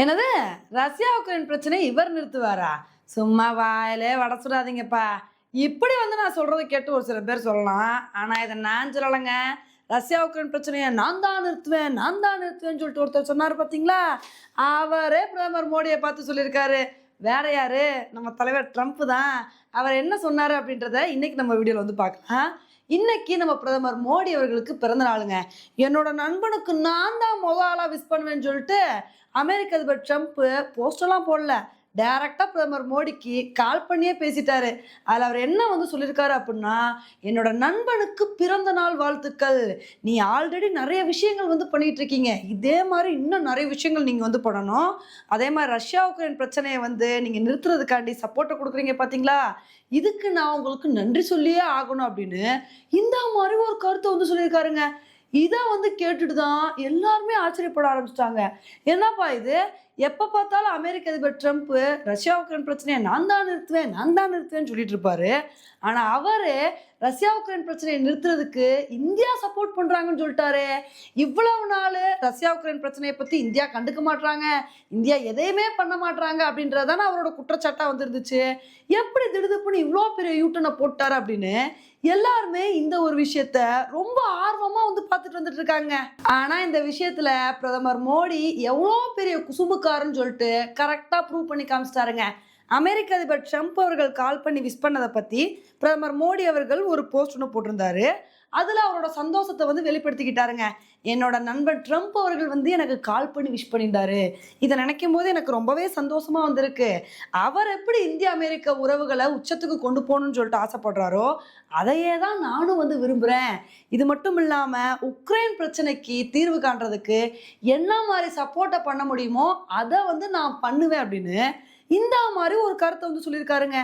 என்னது? Russia Ukraine பிரச்சனை இவர் நிறுத்துவாரா? சும்மா வாயிலே வட சுடாதீங்கப்பா. இப்படி வந்து நான் சொல்றதை கேட்டு ஒரு சில பேர் சொல்லலாம். ஆனா இதை நான் சொல்லலைங்க. ரஷ்யா உக்ரைன் பிரச்சனையை நான் தான் நிறுத்துவேன் நான் தான் நிறுத்துவேன்னு சொல்லிட்டு ஒருத்தர் சொன்னார் பார்த்தீங்களா அவரே பிரதமர் மோடியை பார்த்து சொல்லியிருக்காரு. வேற யாரு? நம்ம தலைவர் ட்ரம்ப் தான். அவர் என்ன சொன்னார் அப்படின்றத இன்னைக்கு நம்ம வீடியோவில் வந்து பார்க்கலாம். இன்னைக்கு நம்ம பிரதமர் மோடி அவர்களுக்கு பிறந்த நாளுங்க. என்னோட நண்பனுக்கு நான் தான் முத விஸ் விஷ் பண்ணுவேன்னு சொல்லிட்டு அமெரிக்க அதிபர் ட்ரம்ப் போஸ்டெல்லாம் போடல. டைரக்டாக பிரதமர் மோடிக்கு கால் பண்ணியே பேசிட்டாரு. அதில் அவர் என்ன வந்து சொல்லியிருக்காரு அப்படின்னா என்னோட நண்பனுக்கு பிறந்த நாள் வாழ்த்துக்கள். நீ ஆல்ரெடி நிறைய விஷயங்கள் வந்து பண்ணிகிட்டு இருக்கீங்க. இதே மாதிரி இன்னும் நிறைய விஷயங்கள் நீங்கள் வந்து பண்ணணும். அதே மாதிரி ரஷ்யா உக்ரைன் பிரச்சனையை வந்து நீங்கள் நிறுத்துறதுக்காண்டி சப்போர்ட்டை கொடுக்குறீங்க பார்த்தீங்களா இதுக்கு நான் உங்களுக்கு நன்றி சொல்லியே ஆகணும் அப்படின்னு இந்த மாதிரி ஒரு கருத்தை வந்து சொல்லியிருக்காருங்க இதை வந்து கேட்டுட்டு தான் எல்லாருமே ஆச்சரியப்பட ஆரம்பிச்சிட்டாங்க. என்னப்பா இது? எப்போ பார்த்தாலும் அமெரிக்க அதிபர் ட்ரம்ப் ரஷ்யா உக்ரைன் பிரச்சனையை நான் தான் நிறுத்துவேன் நான் தான் நிறுத்துவேன்னு சொல்லிட்டு இருப்பாரு. ஆனால் அவர் ரஷ்யா உக்ரைன் பிரச்சனையை நிறுத்துறதுக்கு இந்தியா சப்போர்ட் பண்ணுறாங்கன்னு சொல்லிட்டாரு. இவ்வளவு நாள் ரஷ்யா உக்ரைன் பிரச்சனையை பற்றி இந்தியா கண்டுக்க மாட்றாங்க. இந்தியா எதையுமே பண்ண மாட்டுறாங்க அப்படின்றதான அவரோட குற்றச்சாட்டாக வந்துருந்துச்சு. எப்படி திடுதுப்புன்னு இவ்வளோ பெரிய யூட்டனை போட்டார் அப்படின்னு எல்லாருமே இந்த ஒரு விஷயத்த ரொம்ப ஆர்வமாக வந்து பார்த்துட்டு வந்துட்டு இருக்காங்க. ஆனால் இந்த விஷயத்தில் பிரதமர் மோடி எவ்வளோ பெரிய குசும்புக்காரன்னு சொல்லிட்டு கரெக்டா ப்ரூவ் பண்ணி காமிச்சிட்டாருங்க. அமெரிக்க அதிபர் ட்ரம்ப் அவர்கள் கால் பண்ணி விஷ் பண்ணதை பற்றி பிரதமர் மோடி அவர்கள் ஒரு போஸ்ட் ஒன்று போட்டிருந்தாரு. அதில் அவரோட சந்தோஷத்தை வந்து வெளிப்படுத்திக்கிட்டாருங்க. என்னோட நண்பர் ட்ரம்ப் அவர்கள் வந்து எனக்கு கால் பண்ணி விஷ் பண்ணியிருந்தாரு. இதை நினைக்கும் போது எனக்கு ரொம்பவே சந்தோஷமாக வந்திருக்கு. அவர் எப்படி இந்திய அமெரிக்க உறவுகளை உச்சத்துக்கு கொண்டு போகணும்னு சொல்லிட்டு ஆசைப்படுறாரோ அதையே தான் நானும் வந்து விரும்புகிறேன் இது மட்டும் இல்லாமல் உக்ரைன் பிரச்சனைக்கு தீர்வு காண்றதுக்கு என்ன மாதிரி சப்போர்ட்டை பண்ண முடியுமோ அதை வந்து நான் பண்ணுவேன் அப்படின்னு இந்த மாதிரி ஒரு கருத்தை வந்து சொல்லியிருக்காருங்க.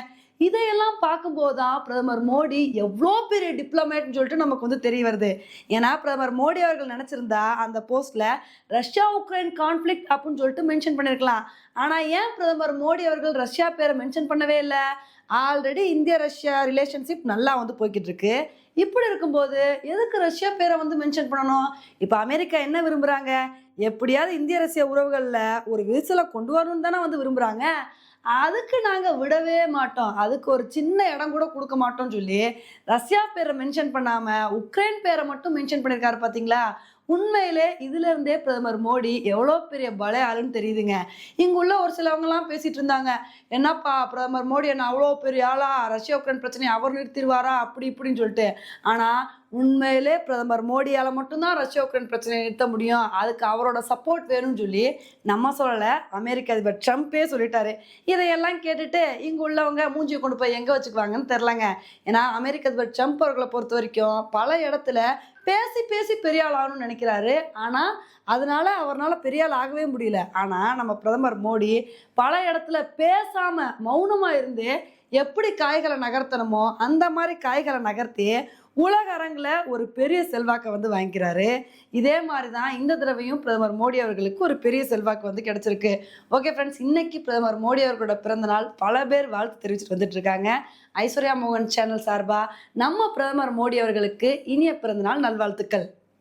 இதையெல்லாம் பார்க்கும்போது தான் பிரதமர் மோடி எவ்வளோ பெரிய டிப்ளமேட்னு சொல்லிட்டு நமக்கு வந்து தெரிய வருது. ஏன்னா பிரதமர் மோடி அவர்கள் நினச்சிருந்தா அந்த போஸ்ட்டில் ரஷ்யா உக்ரைன் கான்ஃப்ளிக் அப்படின்னு சொல்லிட்டு மென்ஷன் பண்ணியிருக்கலாம் ஆனால் ஏன் பிரதமர் மோடி அவர்கள் ரஷ்யா பேரை மென்ஷன் பண்ணவே இல்லை? ஆல்ரெடி இந்திய ரஷ்யா ரிலேஷன்ஷிப் நல்லா வந்து போய்கிட்டு இருக்கு இப்படி இருக்கும்போது எதுக்கு ரஷ்யா பேரை வந்து மென்ஷன் பண்ணணும்? இப்போ அமெரிக்கா என்ன விரும்புகிறாங்க எப்படியாவது இந்திய ரஷ்ய உறவுகளில் ஒரு விரிசலை கொண்டு வரணும்னு தானே வந்து விரும்புகிறாங்க அதுக்கு நாங்கள் விடவே மாட்டோம். அதுக்கு ஒரு சின்ன இடம் கூட கொடுக்க மாட்டோம்னு சொல்லி ரஷ்யா பேரை மென்ஷன் பண்ணாமல் உக்ரைன் பேரை மட்டும் மென்ஷன் பண்ணியிருக்காரு பார்த்தீங்களா உண்மையிலே இதுல இருந்தே பிரதமர் மோடி எவ்வளோ பெரிய பல ஆளுன்னு தெரியுதுங்க. இங்குள்ள ஒரு சிலவங்கலாம் பேசிட்டு இருந்தாங்க என்னப்பா பிரதமர் மோடி என்ன அவ்வளோ பெரிய ஆளா? ரஷ்யா உக்ரைன் பிரச்சனையை அவர் நிறுத்திடுவாரா அப்படி இப்படின்னு சொல்லிட்டு. ஆனால் உண்மையிலே பிரதமர் மோடியால் மட்டும்தான் ரஷ்யா உக்ரைன் பிரச்சனையை நிறுத்த முடியும். அதுக்கு அவரோட சப்போர்ட் வேணும்னு சொல்லி நம்ம சொல்லலை அமெரிக்க அதிபர் ட்ரம்ப்பே சொல்லிட்டாரு. இதையெல்லாம் கேட்டுட்டு இங்கே உள்ளவங்க மூஞ்சியை கொண்டு போய் எங்கே வச்சுக்குவாங்கன்னு தெரிலங்க. ஏன்னா அமெரிக்க அதிபர் ட்ரம்ப் அவர்களை பொறுத்த வரைக்கும் பல இடத்துல பேசி பேசி பெரிய ஆள் ஆகணும்னு நினைக்கிறாரு. ஆனால் அதனால அவரால் பெரிய ஆள் ஆகவே முடியல. ஆனால் நம்ம பிரதமர் மோடி பல இடத்துல பேசாமல் மௌனமாக இருந்து எப்படி காய்களை நகர்த்தணுமோ அந்த மாதிரி காய்களை நகர்த்தி உலக அரங்கில் ஒரு பெரிய செல்வாக்கை வந்து வாங்கிக்கிறாரு. இதே மாதிரி தான் இந்த தடவையும் பிரதமர் மோடி அவர்களுக்கு ஒரு பெரிய செல்வாக்கு வந்து கிடைச்சிருக்கு. ஓகே ஃப்ரெண்ட்ஸ் இன்னைக்கு பிரதமர் மோடி அவர்களோட பிறந்தநாள் பல பேர் வாழ்த்து தெரிவிச்சுட்டு வந்துட்டு இருக்காங்க. ஐஸ்வர்யா மோகன் சேனல் சார்பாக நம்ம பிரதமர் மோடி அவர்களுக்கு இனிய பிறந்தநாள் நல்வாழ்த்துக்கள்.